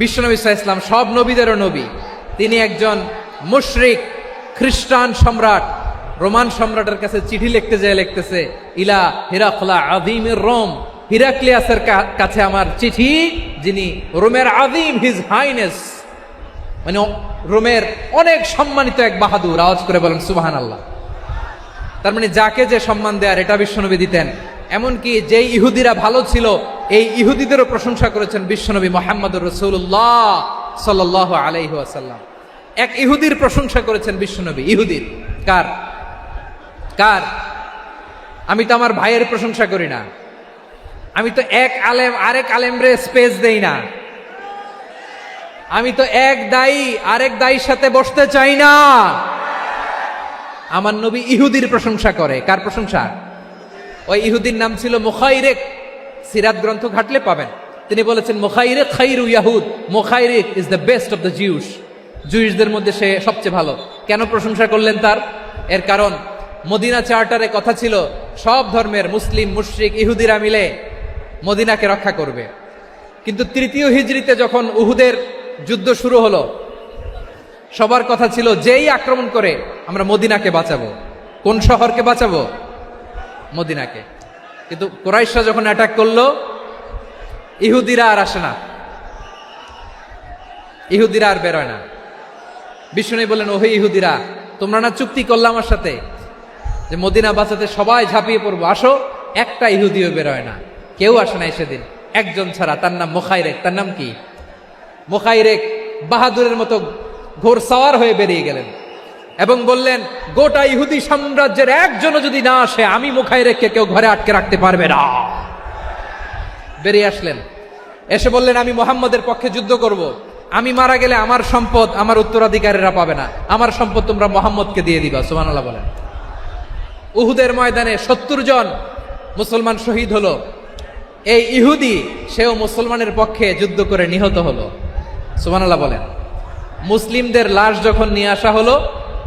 বিশ্বনবী ইসলাম সব নবীদেরও নবী। তিনি একজন মুশরিক, খ্রিস্টান সম্রাট, রোমান সম্রাটের কাছে চিঠি লিখতে যায় লিখতেছে, ইলা হিরাকলা আদিমের রোম, হিরাক্লিয়াসের কাছে আমার চিঠি, যিনি রোমের আদিম হিজ হাইনেস। মানে রোমের অনেক সম্মানিত এক বাহাদুর, আওয়াজ করে বলেন সুবাহান আল্লাহ তার মানে যাকে যে সম্মান দেয়ার এটা বিশ্বনবী দিতেন এমনকি যেই ইহুদিরা ভালো ছিল, এই ইহুদিদেরও প্রশংসা করেছেন বিশ্বনবী মোহাম্মদ রসুল্লাহ সাল্লাহ আলাইহি আসাল্লাম এক ইহুদির প্রশংসা করেছেন বিশ্বনবী, ইহুদির। কার? কার? আমি তো আমার ভাইয়ের প্রশংসা করি না। আমি তো এক আলেম, আরেক আলেমরে স্পেস দেই না। আমি তো এক দায়ী, আরেক দায়ীর সাথে বসতে চাই না। আমার নবী ইহুদির প্রশংসা করে। কার প্রশংসা? ওই ইহুদির নাম ছিল মুখাইরেক। সিরাত গ্রন্থ ঘাটলে পাবেন। তিনি বলেছেন, মুখাইরেক খাইরু ইয়াহুদ। Mukhayriq is the best of the Jews জুইসদের মধ্যে সে সবচেয়ে ভালো। কেন প্রশংসা করলেন তার? এর কারণ, মদিনা চার্টারে কথা ছিল, সব ধর্মের মুসলিম, মুশরিক, ইহুদিরা মিলে মদিনাকে রক্ষা করবে। কিন্তু তৃতীয় হিজড়িতে যখন উহুদের যুদ্ধ শুরু হলো, সবার কথা ছিল, যেই আক্রমণ করে আমরা মদিনাকে বাঁচাবো, কোন শহরকে বাঁচাবো? মদিনাকে। কিন্তু কোরাইশরা যখন অ্যাটাক করল, ইহুদিরা আর আসে না। ইহুদিরা আর বেরোয় না। বিষ্ণু বললেন, ওহে ইহুদিরা, তোমরা না চুক্তি করলে আমার সাথে যে মদিনা বাঁচাতে সবাই ঝাঁপিয়ে পড়ব? আসো, একটা ইহুদিও বেরোয় না। কেউ আসে নাই সেদিন। একজন ছাড়া, তার নাম মোখাইরেক। তার নাম কি? মোখাইরেক বাহাদুরের মতো ঘোর সাওয়ার হয়ে বেরিয়ে গেলেন। এবং বললেন, গোটা ইহুদি সাম্রাজ্যের একজনও যদি না আসে, আমি মুখায় রেখে কেউ ঘরে আটকে রাখতে পারবে না। বেরিয়ে আসলেন। এসে বললেন, আমি মোহাম্মদের পক্ষে যুদ্ধ করব। আমি মারা গেলে আমার সম্পদ আমার উত্তরাধিকারীরা পাবে না। আমার সম্পদ তোমরা মোহাম্মদকে দিয়ে দিবা, সুবহানাল্লাহ বলেন। উহুদের ময়দানে সত্তর জন মুসলমান শহীদ হলো। এই ইহুদি, সেও মুসলমানের পক্ষে যুদ্ধ করে নিহত হলো, সুবহানাল্লাহ বলেন। মুসলিমদের লাশ যখন নিয়ে আসা হলো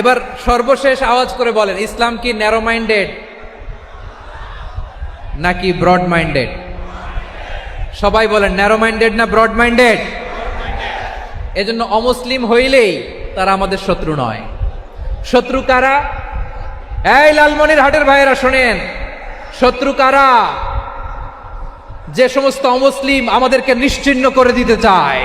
এবার সর্বশেষ আওয়াজ করে বলেন, ইসলাম কি ন্যারো মাইন্ডেড নাকি ব্রড মাইন্ডেড সবাই বলেন ন্যারো মাইন্ডেড না ব্রড মাইন্ডেড এজন্য অমুসলিম হইলেই তারা আমাদের শত্রু নয়। শত্রু কারা? এই লালমনির হাটের ভাইয়েরা শোনেন, শত্রু কারা? যে সমস্ত অমুসলিম আমাদেরকে নিশ্চিহ্ন করে দিতে চায়।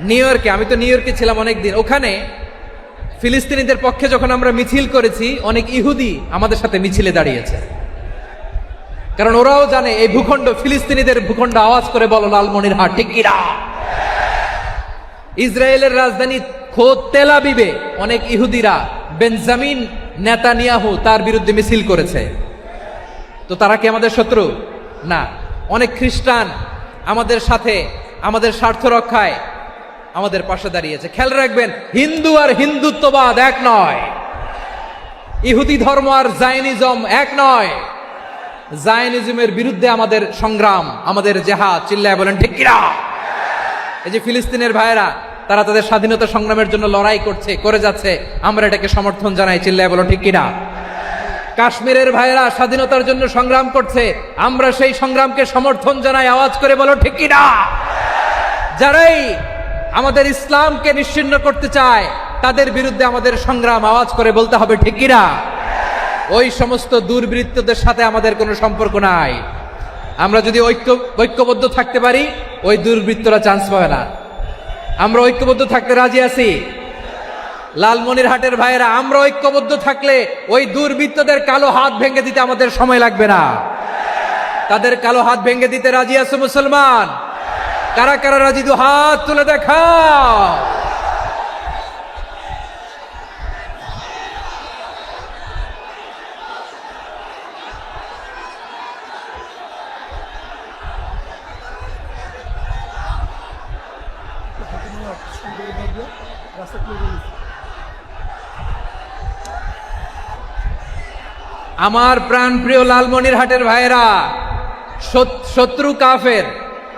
নিউ ইয়র্কে আমি তো নিউ ইয়র্কে ছিলাম অনেকদিন। ওখানে ফিলিস্তিনিদের পক্ষে যখন আমরা মিছিল করেছি, অনেক ইহুদি আমাদের সাথে মিছিলে দাঁড়িয়েছে। কারণ ওরাও জানে এই ভূখণ্ড, ফিলিস্তিনিদের ভূখণ্ড আওয়াজ করে বলো, লালমনির হাট কিনা? ইসরায়েলের রাজধানী খোদ তেলাবিবে অনেক ইহুদিরা বেঞ্জামিন নেতানিয়াহু তার বিরুদ্ধে মিছিল করেছে। তো তারা কি আমাদের শত্রু? না। অনেক খ্রিস্টান আমাদের সাথে, আমাদের স্বার্থ রক্ষায় আমাদের পাশে দাঁড়িয়েছে। খেয়াল রাখবেন, হিন্দু আর হিন্দুত্ববাদ এক নয়। ইহুদি ধর্ম আর জায়নিজম এক নয়। জায়নিজমের বিরুদ্ধে আমাদের সংগ্রাম, আমাদের জেহাদ, চিল্লায় বলেন, ঠিক কিনা? এই যে ফিলিস্তিনের ভাইয়েরা, তারা তাদের স্বাধীনতা সংগ্রামের জন্য লড়াই করছে, করে যাচ্ছে, আমরা এটাকে সমর্থন জানাই, চিল্লায় বলো ঠিক কিনা? কাশ্মীরের ভাইয়েরা স্বাধীনতার জন্য সংগ্রাম করছে, আমরা সেই সংগ্রামকে সমর্থন জানাই, আওয়াজ করে বলো, ঠিক কি না যারাই আমাদের ইসলামকে নিশ্চিন্ন করতে চায়, তাদের বিরুদ্ধে আমাদের সংগ্রাম আওয়াজ করে বলতে হবে, ঠিক কি না ওই সমস্ত দুর্বৃত্তদের সাথে আমাদের কোনো সম্পর্ক নাই। আমরা যদি ঐক্য, ঐক্যবদ্ধ থাকতে পারি, ওই দুর্বৃত্তরা চান্স পাবে না। আমরা ঐক্যবদ্ধ থাকতে রাজি আছি? লালমনিরহাটের ভাইয়েরা, আমরা ঐক্যবদ্ধ থাকলে ওই দুর্বৃত্তদের কালো হাত ভেঙে দিতে আমাদের সময় লাগবে না। তাদের কালো হাত ভেঙে দিতে রাজি আছে মুসলমান? কারা কারা রাজি? দু হাত তুলে দেখা আমার প্রাণ প্রিয় লালমনিরহাটের ভাইয়েরা, শত- শত্রু কাফের।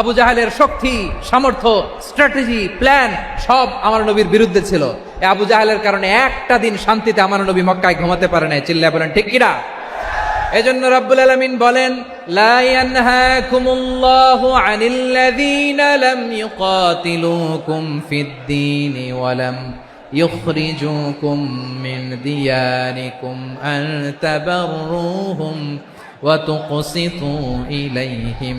আবু জাহেলের শক্তি সামর্থ্য স্ট্র্যাটেজি প্ল্যান সব আমার নবীর বিরুদ্ধে ছিল এই আবু জাহেলের কারণে একটা দিন শান্তিতে আমার নবী মক্কায় ঘুমাতে পারে নাই চিল্লায় বলেন ঠিক কিনা এজন্য রাব্বুল আলামিন বলেন লা ইয়ানহাকুমুল্লাহু আনিল্লাযীনা লাম ইউকাতিলুকুম ফিদ-দীন ওয়া লাম يخرجوكم من دياركم أن تبروهم وتقسطوا إليهم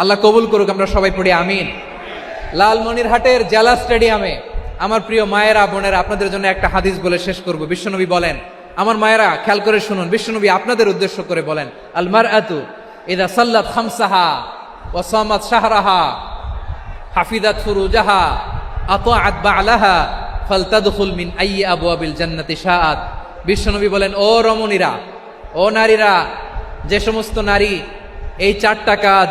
আল্লাহ কবুল করুক, আমরা সবাই পড়ি, আমিন। লালমনিরহাটের জেলা স্টেডিয়ামে আমার প্রিয় মায়েরা, বোনেরা, আপনাদের জন্য একটা হাদিস বলে শেষ করব। বিশ্বনবী বলেন, আমার মায়েরা, খেয়াল করে শুনুন, বিশ্বনবী আপনাদের উদ্দেশ্য করে বলেন আলমার আতু ইদা সাল্লাত খামসাহা ওয়াসামাত শাহরাহা হাফিদাত ফুরুজাহা, আতাআত বালাহা, ফালতাদখুল মিন আইয়ি আবওয়াবিল জান্নাতি শাআত। বিশ্বনবী বলেন, ও রমণীরা, ও নারীরা, যে সমস্ত নারী এই চারটা কাজ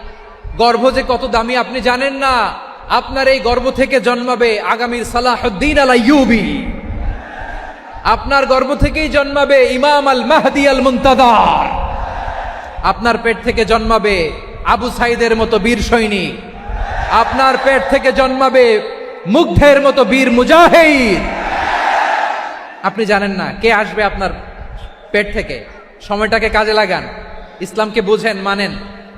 গর্ভ যে কত দামি আপনি জানেন না? আপনার এই গর্ভ থেকে জন্মাবে আগামীর সালাহুদ্দিন আলা ইউবি আপনার গর্ভ থেকেই জন্মাবে ইমাম আল মাহদি আল মুন্তাদার আপনার পেট থেকে জন্মাবে আবু সাইদের মতো বীর সৈনিক। আপনার পেট থেকে জন্মাবে মুগ্ধের মতো বীর মুজাহিদ। আপনি জানেন না কে আসবে আপনার পেট থেকে? সময়টাকে কাজে লাগান। ইসলামকে বুঝেন, মানেন।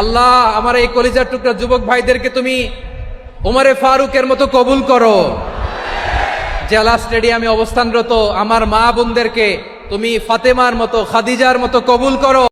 আল্লাহ, আমার এই কলিজার টুকরা যুবক ভাইদেরকে তুমি ওমরে ফারুকের মতো কবুল করো। জেলা স্টেডিয়ামে অবস্থানরত আমার মা বোনদেরকে তুমি ফাতেমার মতো, খাদিজার মতো কবুল করো।